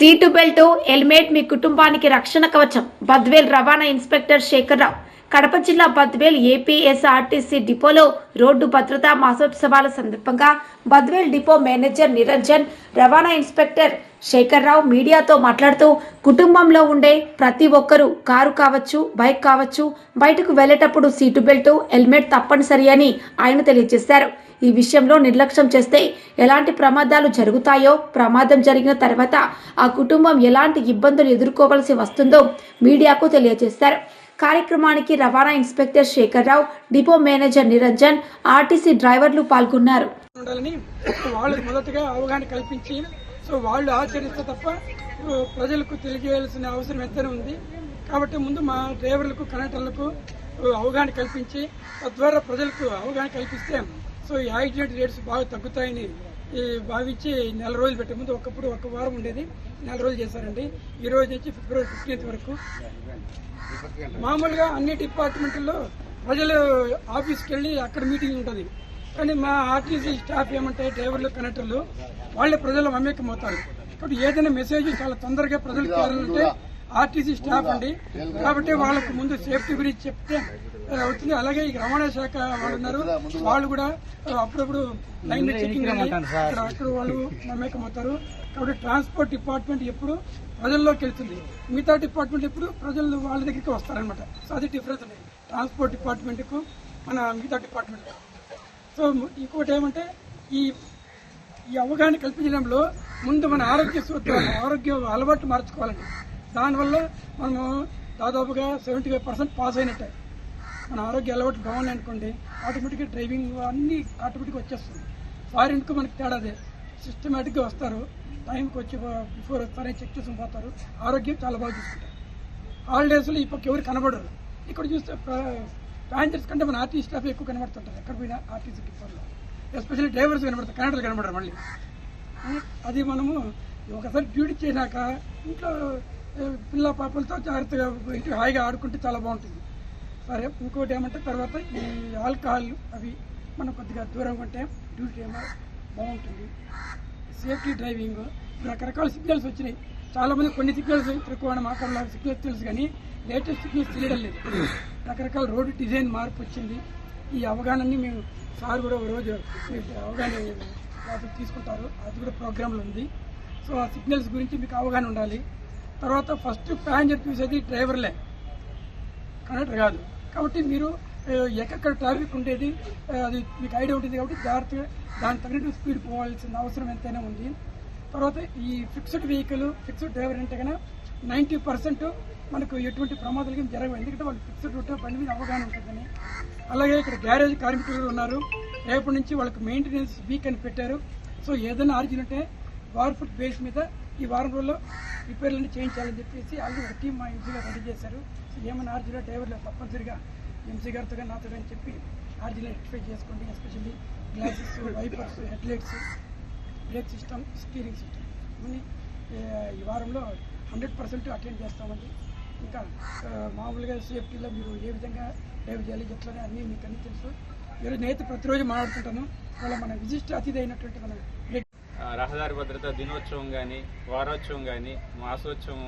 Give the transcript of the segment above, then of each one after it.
Seat belt helmet మీ కుటుంబానికి రక్షణ కవచం. బద్వేల్ రవాణా ఇన్స్పెక్టర్ శేఖర్రావు. కడప జిల్లా బద్వేల్ ఏపీఎస్ఆర్టీసీ డిపోలో రోడ్డు భద్రతా మాసోత్సవాల సందర్భంగా బద్వేల్ డిపో మేనేజర్ నిరంజన్ రవాణా ఇన్స్పెక్టర్ శేఖర్రావు మీడియాతో మాట్లాడుతూ కుటుంబంలో ఉండే ప్రతి ఒక్కరూ కారు కావచ్చు బైక్ కావచ్చు బయటకు వెళ్ళేటప్పుడు సీటు బెల్ట్ హెల్మెట్ తప్పనిసరి అని ఆయన తెలియజేశారు. ఈ విషయంలో నిర్లక్ష్యం చేస్తే ఎలాంటి ప్రమాదాలు జరుగుతాయో ప్రమాదం జరిగిన తర్వాత ఆ కుటుంబం ఎలాంటి ఇబ్బందులు ఎదుర్కోవలసి వస్తుందో మీడియాకు తెలియజేశారు. కార్యక్రమానికి రవాణా inspector Shekhar Rao depot manager Niranjan RTC డ్రైవర్లు పాల్గొన్నారు. ఉండాలని మొదటగా అవగాహన కల్పించి సో వాళ్ళు ఆచరిస్తే తప్ప ప్రజలకు తెలియజేయాల్సిన అవసరం ఎంతనే ఉంది. కాబట్టి ముందు మా డ్రైవర్లకు కండక్టర్లకు అవగాహన కల్పించి తద్వారా ప్రజలకు అవగాహన కల్పిస్తే సో ఈ యాక్సిడెంట్ రేట్స్ బాగా తగ్గుతాయని భావించి నెల రోజులు పెట్టే ముందు ఒకప్పుడు ఒక వారం ఉండేది నెల రోజులు చేశారండి. ఈ రోజు నుంచి ఫిబ్రవరి ఫిఫ్టీన్త్ వరకు. మామూలుగా అన్ని డిపార్ట్మెంట్లో ప్రజలు ఆఫీస్కి వెళ్ళి అక్కడ మీటింగ్ ఉంటుంది. కానీ మా ఆర్టీసీ స్టాఫ్ ఏమంటే డ్రైవర్లు కనెక్టర్లు వాళ్ళే ప్రజలు మమేకమవుతారు. కాబట్టి ఏదైనా మెసేజ్ చాలా తొందరగా ప్రజలకు చేరాలంటే ఆర్టీసీ స్టాఫ్ అండి కాబట్టి వాళ్ళకు ముందు సేఫ్టీ గురించి చెప్తే అవుతుంది. అలాగే ఈ రవాణా శాఖ వాళ్ళు ఉన్నారు. వాళ్ళు కూడా అప్పుడప్పుడు లైన్ చెకింగ్ అక్కడ వాళ్ళు మమేకమవుతారు కాబట్టి ట్రాన్స్పోర్ట్ డిపార్ట్మెంట్ ఎప్పుడు ప్రజల్లోకి వెళ్తుంది. మిగతా డిపార్ట్మెంట్ ఎప్పుడు ప్రజలు వాళ్ళ దగ్గరికి వస్తారనమాట సో అది డిఫరెన్స్ అండి. ట్రాన్స్పోర్ట్ డిపార్ట్మెంట్కు మన మిగతా డిపార్ట్మెంట్ సో ఇంకోటి ఏమంటే ఈ ఈ అవగాహన కల్పించడంలో ముందు మన ఆరోగ్య సూత్రాలు ఆరోగ్య అలవాటు మార్చుకోవాలండి. దానివల్ల మనము దాదాపుగా సెవెంటీ ఫైవ్ పర్సెంట్ పాస్ అయినట్టే. మన ఆరోగ్య అలవాటు బాగున్నాయి అనుకోండి ఆటోమేటిక్గా డ్రైవింగ్ అన్నీ ఆటోమేటిక్గా వచ్చేస్తుంది. ఫారిన్కు మనకి తేడాదే సిస్టమేటిక్గా వస్తారు. టైంకి వచ్చి బిఫోర్ వస్తారని చెక్ చేసుకుని పోతారు. ఆరోగ్యం చాలా బాగా చూసుకుంటారు. హాలిడేస్లో ఈ పక్క ఎవరు కనబడరు. ఇక్కడ చూస్తే ప్యాసింజర్స్ కంటే మన ఆర్టీసీ స్టాఫ్ ఎక్కువ కనబడుతుంటారు. ఎక్కడ పోయినా ఆర్టీసీ డిపోలో ఎస్పెషల్లీ డ్రైవర్స్ కనబడతారు. కనెక్టర్లు కనబడరు మళ్ళీ. అది మనము ఒకసారి డ్యూటీ చేసినాక ఇంట్లో పిల్ల పాపలతో జాగ్రత్తగా ఇంటి హాయిగా ఆడుకుంటే చాలా బాగుంటుంది. సరే ఇంకోటి ఏమంటే తర్వాత ఈ ఆల్కహాల్ అవి మనం కొద్దిగా దూరం ఉంటే డ్యూటీ ఏమో బాగుంటుంది. సేఫ్టీ డ్రైవింగ్ రకరకాల సిగ్నల్స్ వచ్చినాయి. చాలా మంది కొన్ని సిగ్నల్స్ తక్కువ మాట్లాడాలి సిగ్నల్స్ తెలుసు కానీ లేటెస్ట్ సిగ్నల్స్ తెలియడం లేదు. రకరకాల రోడ్డు డిజైన్ మార్పు వచ్చింది. ఈ అవగాహనని మేము సార్ కూడా ఒక రోజు అవగాహన తీసుకుంటారు. అది కూడా ప్రోగ్రాంలో ఉంది. సో ఆ సిగ్నల్స్ గురించి మీకు అవగాహన ఉండాలి. తర్వాత ఫస్ట్ ప్యాసింజర్ చూసేది డ్రైవర్లే. కండక్టర్ కాదు. కాబట్టి మీరు ఎక్కడెక్కడ ట్రాఫిక్ ఉండేది అది మీకు ఐడియా ఉంటుంది కాబట్టి జాగ్రత్తగా దాని తగినట్టు స్పీడ్ పోవాల్సిన అవసరం ఎంతైనా ఉంది. తర్వాత ఈ ఫిక్స్డ్ వెహికల్ ఫిక్స్డ్ డ్రైవర్ అంటే కన్నా నైంటీ పర్సెంట్ మనకు ఎటువంటి ప్రమాదాలు కానీ జరగవు. ఎందుకంటే వాళ్ళు ఫిక్స్డ్ రూట్ బండి మీద అవగాహన ఉంటుందని. అలాగే ఇక్కడ గ్యారేజ్ కార్మికులు ఉన్నారు. రేపటి నుంచి వాళ్ళకి మెయింటెనెన్స్ వీక్ అని పెట్టారు. సో ఏదైనా ఆర్జిన్ ఉంటే వార్ఫుట్ బేస్ మీద ఈ వారం రోజుల్లో రిపేర్లన్నీ చేయించాలని చెప్పేసి ఆల్రెడీ ఒక టీం మా ఎంసీగా రెడీ చేశారు. ఏమైనా ఆర్జీలో డ్రైవర్లు తప్పనిసరిగా ఎంసీ గారితో కానీ నాతో కానీ చెప్పి ఆర్జీలో రెక్టిఫై చేసుకోండి. Especially glasses wipers headlights brake system steering system ఇవన్నీ ఈ వారంలో హండ్రెడ్ పర్సెంట్ అటెండ్ చేస్తామండి. ఇంకా మామూలుగా సేఫ్టీలో మీరు ఏ విధంగా డ్రైవ్ చేయాలి ఎట్లనే అన్నీ మీకు అన్నీ తెలుసు. ఈరోజు నేత ప్రతిరోజు మాట్లాడుతుంటాను. వాళ్ళ మన విశిష్ట అతిథి అయినటువంటి మన రహదారి భద్రత దినోత్సవం కానీ వారోత్సవం కానీ మాసోత్సవం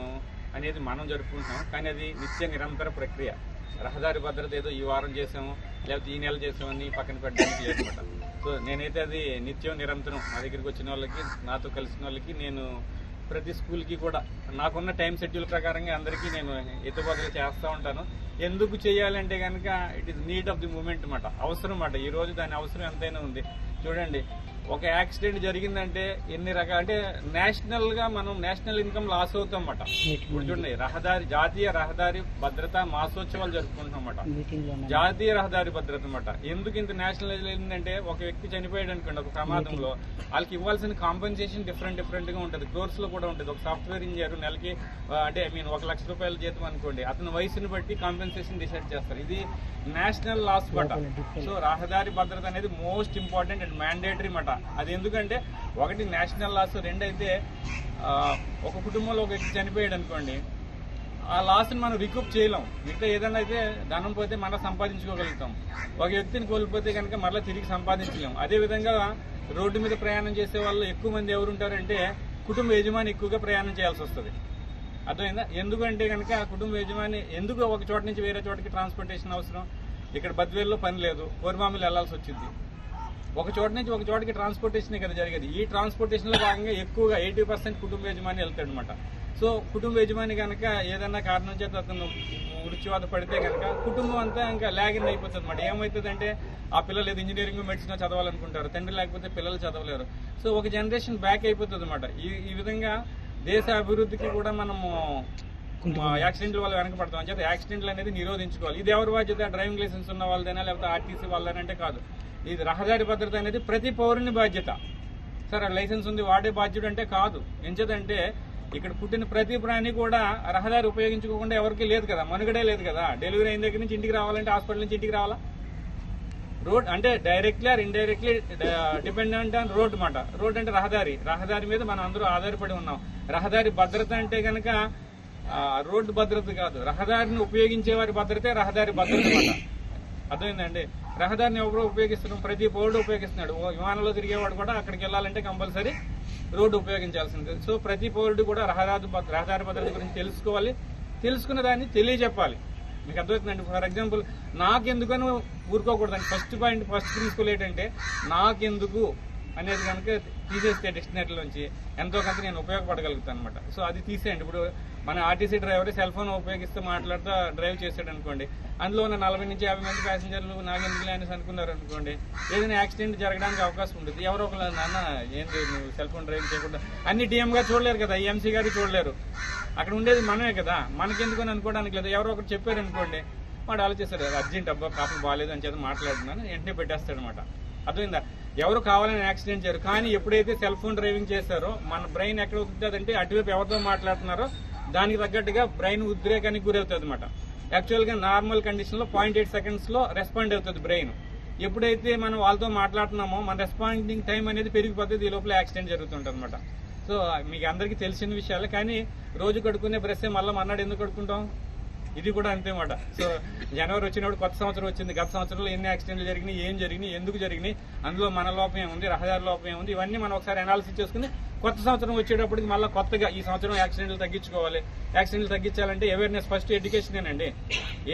అనేది మనం జరుపుకుంటున్నాం. కానీ అది నిత్య నిరంతర ప్రక్రియ. రహదారి భద్రత ఏదో ఈ వారం చేసాము లేకపోతే ఈ నెల చేసామని పక్కన పెట్టడానికి లేదన్నమాట సో నేనైతే అది నిత్యం నిరంతరం నా దగ్గరికి వచ్చిన వాళ్ళకి నాతో కలిసిన వాళ్ళకి నేను ప్రతి స్కూల్కి కూడా నాకున్న టైం షెడ్యూల్ ప్రకారంగా అందరికీ నేను ఎత్తుబదులు చేస్తూ ఉంటాను. ఎందుకు చేయాలంటే కనుక it is need of the moment అనమాట అవసరం అన్నమాట ఈ రోజు దాని అవసరం ఎంతైనా ఉంది. చూడండి ఒక యాక్సిడెంట్ జరిగిందంటే ఎన్ని రకాల అంటే నేషనల్గా మనం నేషనల్ ఇన్కమ్ లాస్ అవుతాం అన్నమాట ఇప్పుడు చూడండి రహదారి జాతీయ రహదారి భద్రత మాసోత్సవాలు జరుపుకుంటున్నాం అన్నమాట జాతీయ రహదారి భద్రత అన్నమాట. ఎందుకు ఇంత నేషనల్ ఏంటంటే ఒక వ్యక్తి చనిపోయాడు అనుకోండి ఒక ప్రమాదంలో వాళ్ళకి ఇవ్వాల్సిన కాంపెన్సేషన్ డిఫరెంట్ డిఫరెంట్గా ఉంటుంది. క్రోర్స్లో కూడా ఉంటుంది. ఒక సాఫ్ట్వేర్ ఇంజనీర్ నెలకి అంటే ఐ మీన్ ఒక లక్ష రూపాయల జీతం అనుకోండి అతని వయసుని బట్టి కాంపెన్సేషన్ డిసైడ్ చేస్తారు. ఇది నేషనల్ లాస్ బట సో రహదారి భద్రత అనేది మోస్ట్ ఇంపార్టెంట్ అండ్ మ్యాండేటరీ మాట అది ఎందుకంటే ఒకటి నేషనల్ లాస్ రెండైతే అయితే ఒక కుటుంబంలో ఒక వ్యక్తి చనిపోయాడు అనుకోండి ఆ లాస్ని మనం రికూప్ చేయలేం. మిగతా ఏదైనా అయితే ధనం పోతే మనం సంపాదించుకోగలుగుతాం. ఒక వ్యక్తిని కోల్పోతే కనుక మరలా తిరిగి సంపాదించలేం. అదే విధంగా రోడ్డు మీద ప్రయాణం చేసే వాళ్ళు ఎక్కువ మంది ఎవరు ఉంటారంటే కుటుంబ యజమాని ఎక్కువగా ప్రయాణం చేయాల్సి వస్తుంది. అర్థమైందా? ఎందుకంటే కనుక ఆ కుటుంబ యజమాని ఎందుకు ఒక చోట నుంచి వేరే చోటకి ట్రాన్స్పోర్టేషన్ అవసరం? ఇక్కడ బద్వేల్లో పని లేదు. కోరిమామిలు వెళ్ళాల్సి వచ్చింది. ఒక చోట నుంచి ఒక చోటకి ట్రాన్స్పోర్టేషన్ కదా జరిగేది. ఈ ట్రాన్స్పోర్టేషన్లో భాగంగా ఎక్కువగా ఎయిటీ పర్సెంట్ కుటుంబ యజమాని వెళ్తాడనమాట. సో కుటుంబ యజమాని కనుక ఏదన్నా కారణం చేత అతను మృత్యువాత పడితే కనుక కుటుంబం అంతా ఇంకా లాగిన్ అయిపోతుంది అనమాట ఏమవుతుందంటే ఆ పిల్లలు ఏదో ఇంజనీరింగ్ మెడిసిన్ చదవాలనుకుంటారు. తండ్రి లేకపోతే పిల్లలు చదవలేరు. సో ఒక జనరేషన్ బ్యాక్ అయిపోతుంది అనమాట ఈ ఈ విధంగా దేశ అభివృద్ధికి కూడా మనము యాక్సిడెంట్ల వల్ల వెనకపడతాం అని చెప్పి యాక్సిడెంట్లు అనేది నిరోధించుకోవాలి. ఇది ఎవరి బాధ్యత? డ్రైవింగ్ లైసెన్స్ ఉన్న వాళ్ళదైనా? లేకపోతే ఆర్టీసీ వాళ్ళదంటే కాదు. ఇది రహదారి భద్రత అనేది ప్రతి పౌరుని బాధ్యత. సరే లైసెన్స్ ఉంది వాడే బాధ్యుడు అంటే కాదు. ఎంచేదంటే ఇక్కడ పుట్టిన ప్రతి ప్రాణి కూడా రహదారి ఉపయోగించుకోకుండా ఎవరికి లేదు కదా మనుగడే లేదు కదా. డెలివరీ అయిన దగ్గర నుంచి ఇంటికి రావాలంటే హాస్పిటల్ నుంచి ఇంటికి రావాలా? రోడ్ అంటే directly or indirectly dependent on road మాట. రోడ్ అంటే రహదారి. రహదారి మీద మనం అందరూ ఆధారపడి ఉన్నాం. రహదారి భద్రత అంటే కనుక రోడ్డు భద్రత కాదు. రహదారిని ఉపయోగించే వారి భద్రతే రహదారి భద్రత మాట. అర్థమైందండి? రహదారిని ఎవరో ఉపయోగిస్తున్నాం ప్రతి పౌరుడు ఉపయోగిస్తున్నాడు. ఓ విమానంలో తిరిగేవాడు కూడా అక్కడికి వెళ్ళాలంటే కంపల్సరీ రోడ్డు ఉపయోగించాల్సిందే. సో ప్రతి పౌరుడు కూడా రహదారి రహదారి భద్రత గురించి తెలుసుకోవాలి. తెలుసుకున్న దాన్ని తెలియజెప్పాలి. మీకు అర్థమవుతుందండి? ఫర్ ఎగ్జాంపుల్ నాకెందుకని ఊరుకోకూడదండి. ఫస్ట్ పాయింట్ ఫస్ట్ ప్రిన్సిపల్ ఏంటంటే నాకెందుకు అనేది కనుక తీసేస్తే డిక్షనరీలోంచి ఎంతో కొంత నేను ఉపయోగపడగలుగుతాను అనమాట సో అది తీసేయండి. ఇప్పుడు మన ఆర్టీసీ డ్రైవర్ సెల్ ఫోన్ ఉపయోగిస్తూ మాట్లాడుతూ డ్రైవ్ చేశాడు అనుకోండి అందులో ఉన్న నలభై నుంచి యాభై మంది ప్యాసింజర్లు నాగేంద్రులు అనేసి అనుకున్నారు అనుకోండి ఏదైనా యాక్సిడెంట్ జరగడానికి అవకాశం ఉంటుంది ఎవరో ఒకరు నాన్న ఏంది నువ్వు సెల్ ఫోన్ డ్రైవ్ చేయకుండా అన్ని డిఎం గారు చూడలేరు కదా ఎంసీ గారు చూడలేరు. అక్కడ ఉండేది మనమే కదా మనకెందుకు అని అనుకోవడానికి లేదు. ఎవరో ఒకరు చెప్పారు అనుకోండి వాడు ఆలోచిస్తారు అర్జెంట్ అబ్బా పాపం బాగాలేదు అని చేత మాట్లాడుతున్నాను వెంటనే పెట్టేస్తాడు అనమాట అర్థమైందా? ఎవరు కావాలని యాక్సిడెంట్ చేయరు. కానీ ఎప్పుడైతే సెల్ ఫోన్ డ్రైవింగ్ చేస్తారో మన బ్రెయిన్ ఎక్కడ అవుతుందంటే అటువైపు ఎవరితో మాట్లాడుతున్నారో దానికి తగ్గట్టుగా బ్రెయిన్ ఉద్రేకానికి గురవుతుంది అనమాట యాక్చువల్గా నార్మల్ కండిషన్లో పాయింట్ ఎయిట్ సెకండ్స్లో రెస్పాండ్ అవుతుంది బ్రెయిన్. ఎప్పుడైతే మనం వాళ్ళతో మాట్లాడుతున్నామో మన రెస్పాండింగ్ టైం అనేది పెరిగిపోతుంది ఈ లోపల యాక్సిడెంట్ జరుగుతుంటుంది అనమాట సో మీకు అందరికీ తెలిసిన విషయాలు. కానీ రోజు కడుక్కునే బ్రష్ మళ్ళీ మన్నాడు ఎందుకు కడుక్కుంటాం? ఇది కూడా అంతేమాట సో జనవరి వచ్చినప్పుడు కొత్త సంవత్సరం వచ్చింది. గత సంవత్సరంలో ఎన్ని యాక్సిడెంట్లు జరిగినాయి ఏం జరిగినాయి ఎందుకు జరిగినాయి అందులో మన లోపం ఏముంది రహదారి లోపం ఏముంది ఇవన్నీ మనం ఒకసారి అనాలిసిస్ చేసుకుని కొత్త సంవత్సరం వచ్చేటప్పటికి మళ్ళీ కొత్తగా ఈ సంవత్సరం యాక్సిడెంట్లు తగ్గించుకోవాలి. యాక్సిడెంట్లు తగ్గించాలంటే అవేర్నెస్ ఫస్ట్ ఎడ్యుకేషనేనండి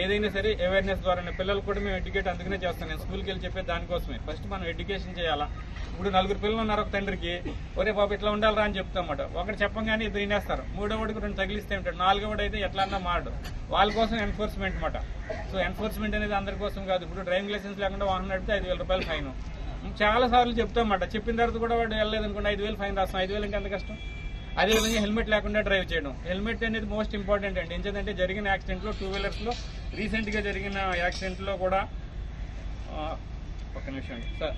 ఏదైనా సరే అవేర్నెస్ ద్వారా పిల్లలు కూడా మేము ఎడ్యుకేట్ అందుకనే చేస్తాను. నేను స్కూల్కి వెళ్ళి చెప్పేది దానికోసమే. ఫస్ట్ మనం ఎడ్యుకేషన్ చేయాలా? ఇప్పుడు నలుగురు పిల్లలు ఉన్నారు ఒక తండ్రికి. ఒరే బాబు ఇట్లా ఉండాలరా అని చెప్తామట ఒకటి చెప్పంగానే ఇద్దరు వినేస్తారు మూడోవాడికి రెండు తగిలిస్తే ఉంటాడు. నాలుగోవాడు అయితే ఎట్లా అన్నా మాడు వాళ్ళ కోసం ఎన్ఫోర్స్మెంట్ అనమాట సో ఎన్ఫోర్స్మెంట్ అనేది అందరి కోసం కాదు. ఇప్పుడు డ్రైవింగ్ లైసెన్స్ లేకుండా వాహనం నడిపితే ఐదు వేల రూపాయలు ఫైన్ చాలా సార్లు చెప్తామన్నమాట చెప్పిన తర్వాత కూడా వాడు వెళ్ళలేదు అనుకోండి ఐదు వేలు ఫైన్ రాస్తాం. ఐదు వేలు ఇంకా ఎంత కష్టం? అదేవిధంగా హెల్మెట్ లేకుండా డ్రైవ్ చేయడం. హెల్మెట్ అనేది మోస్ట్ ఇంపార్టెంట్ అండి. ఏంటంటే జరిగిన యాక్సిడెంట్లో టూ వీలర్స్లో రీసెంట్గా జరిగిన యాక్సిడెంట్లో కూడా ఒక నిమిషం అండి. సార్